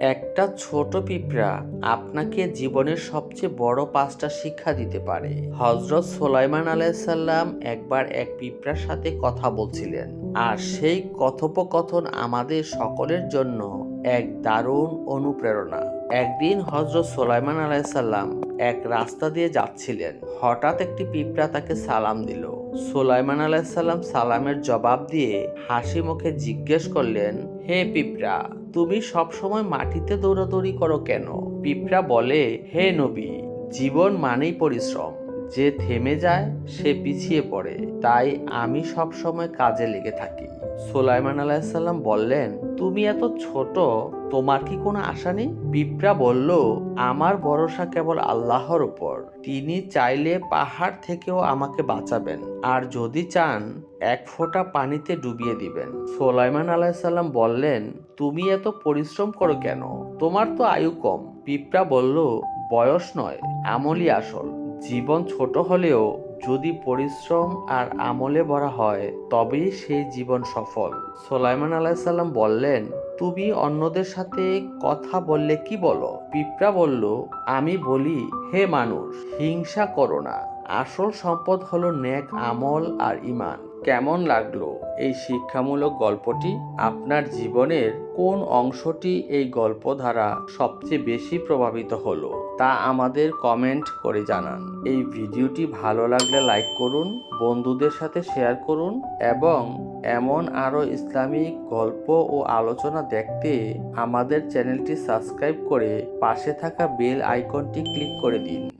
একটা ছোট পিঁপড়া আপনাকে জীবনের সবচেয়ে বড় পাঁচটা শিক্ষা দিতে পারে। হজরত সোলাইমান আলাইসাল্লাম একবার এক পিঁপড়ার সাথে কথা বলছিলেন। আর সেই কথোপকথন আমাদের সকলের জন্য এক দারুণ অনুপ্রেরণা। একদিন হজরত সোলাইমান আলাইসাল্লাম এক রাস্তা দিয়ে যাচ্ছিলেন। হঠাৎ একটি পিঁপড়া তাকে সালাম দিল। সোলাইমান আলাইসাল্লাম সালামের জবাব দিয়ে হাসি মুখে জিজ্ঞেস করলেন, হে পিঁপড়া, তুমি সবসময় মাটিতে দৌড়াদৌড়ি করো কেন? পিঁপড়া বলে, হে নবী, জীবন মানেই পরিশ্রম। যে থেমে যায়, সে পিছিয়ে পড়ে। তাই আমি সবসময় কাজে লেগে থাকি। সোলাইমান আলাইসাল্লাম বললেন, তুমি এত ছোট, তোমার কি কোনো আশা নেই? পিঁপড়া বলল, আমার ভরসা কেবল আল্লাহর উপর। তিনি চাইলে পাহাড় থেকেও আমাকে বাঁচাবেন। আর যদি চান, এক ফোঁটা পানিতে ডুবিয়ে দিবেন। সোলাইমান আলাইসাল্লাম বললেন, তুমি এত পরিশ্রম করো কেন? তোমার তো আয়ু কম। পিঁপড়া বলল, বয়স নয়, আমলই আসল। জীবন ছোট হলেও যদি পরিশ্রম আর আমলে ভরা হয়, তবেই সেই জীবন সফল। সোলাইমান আলাইসাল্লাম বললেন, তুমি অন্যদের সাথে কথা বললে কি বলো? পিঁপড়া বলল, আমি বলি, হে মানুষ, হিংসা করো না। আসল সম্পদ হলো নেক আমল আর ইমান কেমন লাগল এই শিক্ষামূলক গল্পটি? আপনার জীবনের কোন অংশটি এই গল্প দ্বারা সবচেয়ে বেশি প্রভাবিত হলো? তা আমাদের কমেন্ট করে জানান। এই ভিডিওটি ভালো লাগলে লাইক করুন, বন্ধুদের সাথে শেয়ার করুন এবং এমন আরও ইসলামিক গল্প ও আলোচনা দেখতে আমাদের চ্যানেলটি সাবস্ক্রাইব করে পাশে থাকা বেল আইকনটি ক্লিক করে দিন।